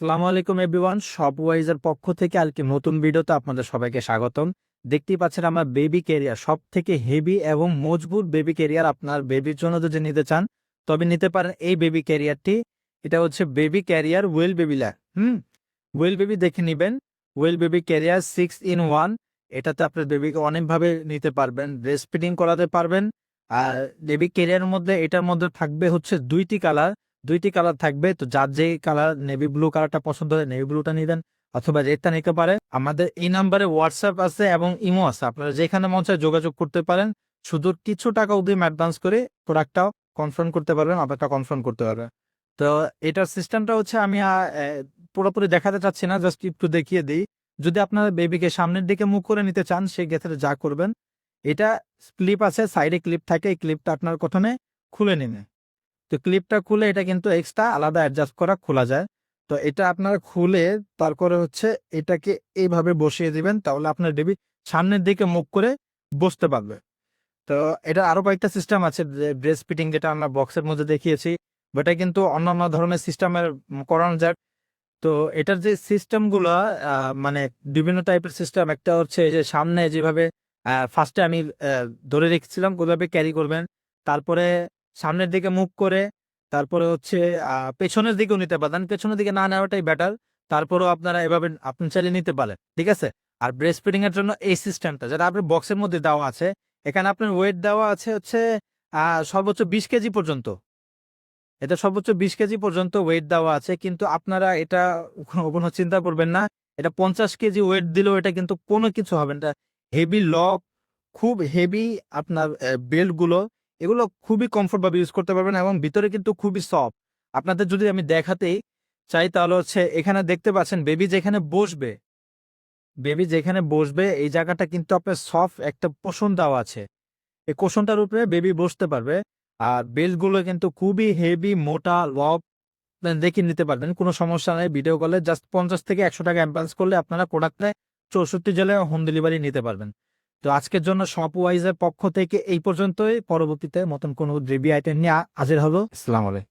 আসসালামু আলাইকুম, everyone. Shop ওয়াইজের পক্ষ থেকে আজকে নতুন ভিডিওতে আপনাদের সবাইকে স্বাগতম। দেখতেই পাচ্ছেন আমার বেবি ক্যারিয়ার সব থেকে হেভি এবং মজবুত বেবি ক্যারিয়ার আপনার বেবির জন্য যদি নিতে চান, তবে নিতে পারেন এই বেবি ক্যারিয়ারটি এটা হচ্ছে baby carrier well baby lab, হুম? ওয়েল বেবি দেখে নেবেন। Well baby carrier six in one, এটাতে আপনার বেবিকে অনেকভাবে নিতে পারবেন, ব্রেস্ট করাতে পারবেন। আর বেবি ক্যারিয়ারের মধ্যে, এটার মধ্যে থাকবে হচ্ছে দুইটি কালার। দুইটি কালার থাকবে। তো যার যে কালার নেভি ব্লু কালারটা পছন্দ হয় নেভি ব্লুটা নিবেন অথবা রেডটা নিতে পারে আমাদের এই নাম্বারে হোয়াটসঅ্যাপ আছে এবং ইমো আছে। আপনারা যেখানে মন চায় যোগাযোগ করতে পারেন। শুধু কিছু টাকা অবধি অ্যাডভান্স করে প্রোডাক্টটাও কনফার্ম করতে পারবেন আপনারটা কনফার্ম করতে পারবেন। তো এটার সিস্টেমটা হচ্ছে আমি পুরোপুরি দেখাতে চাচ্ছি না জাস্ট একটু দেখিয়ে দিই। যদি আপনারা বেবিকে সামনের দিকে মুখ করে নিতে চান সেই ক্ষেত্রে যা করবেন, এটা ক্লিপ আছে সাইডে ক্লিপ থাকে, এই ক্লিপটা আপনার প্রথমে খুলে নিন তো ক্লিপটা খুলে এটা কিন্তু এক্সট্রা আলাদা অ্যাডজাস্ট করা খোলা যায়। তো এটা আপনার খুলে তারপরে হচ্ছে এটাকে এইভাবে বসিয়ে দিবেন, তাহলে আপনার বেবি সামনের দিকে মুখ করে বসতে পারবে। তো এটা আরও কয়েকটা সিস্টেম আছে ব্রেস্ট ফিটিং যেটা আমরা বক্সের মধ্যে দেখিয়েছি, ওটা কিন্তু অন্যান্য ধরনের সিস্টেমের করানো যায়। তো এটার যে সিস্টেমগুলো মানে বিভিন্ন টাইপের সিস্টেম, একটা হচ্ছে যে সামনে যেভাবে ফার্স্টে আমি ধরে রেখেছিলাম ওইভাবে ক্যারি করবেন। তারপরে সামনের দিকে মুখ করে, তারপরে হচ্ছে পেছনের দিকেও নিতে পারেন পেছনের দিকে না নেওয়াটাই বেটার তারপরেও আপনারা এভাবে আপনি চালিয়ে নিতে পারেন, ঠিক আছে? আর ব্রেস্ট ফিডিং এর জন্য এই সিস্টেমটা যেটা আপনার বক্সের মধ্যে দেওয়া আছে, এখানে আপনার ওয়েট দেওয়া আছে হচ্ছে সর্বোচ্চ বিশ কেজি পর্যন্ত। এটা সর্বোচ্চ বিশ কেজি পর্যন্ত ওয়েট দেওয়া আছে, কিন্তু আপনারা এটা কোনো চিন্তা করবেন না। এটা পঞ্চাশ কেজি ওয়েট দিলেও এটা কিন্তু কোনো কিছু হবে না। হেভি লক খুব হেভি আপনার বেল্টগুলো এগুলো খুবই কমফোর্ট ভাবে ইউজ করতে পারবেন এবং ভিতরে কিন্তু খুবই সফট আপনাদের যদি আমি দেখাতেই চাই তাহলে হচ্ছে এখানে দেখতে পাচ্ছেন বেবি যেখানে বসবে বেবি যেখানে বসবে এই জায়গাটা কিন্তু আপনার সফট একটা পোষণ দেওয়া আছে। এই কোষণটার উপরে বেবি বসতে পারবে। আর বেল্টগুলো কিন্তু খুবই হেভি মোটা লব দেখে নিতে পারবেন, কোনো সমস্যা নেই। ভিডিও কলে জাস্ট পঞ্চাশ থেকে একশো টাকা অ্যাডভান্স করলে আপনারা প্রোডাক্টে চৌষট্টি জেলায় হোম ডেলিভারি নিতে পারবেন। তো আজকের জন্য শপ ওয়াইজের পক্ষ থেকে এই পর্যন্তই। পরবর্তীতে মতন কোনো রিভিউ আইটেম নিয়ে হাজির হব। ইসলাম আলাইকুম।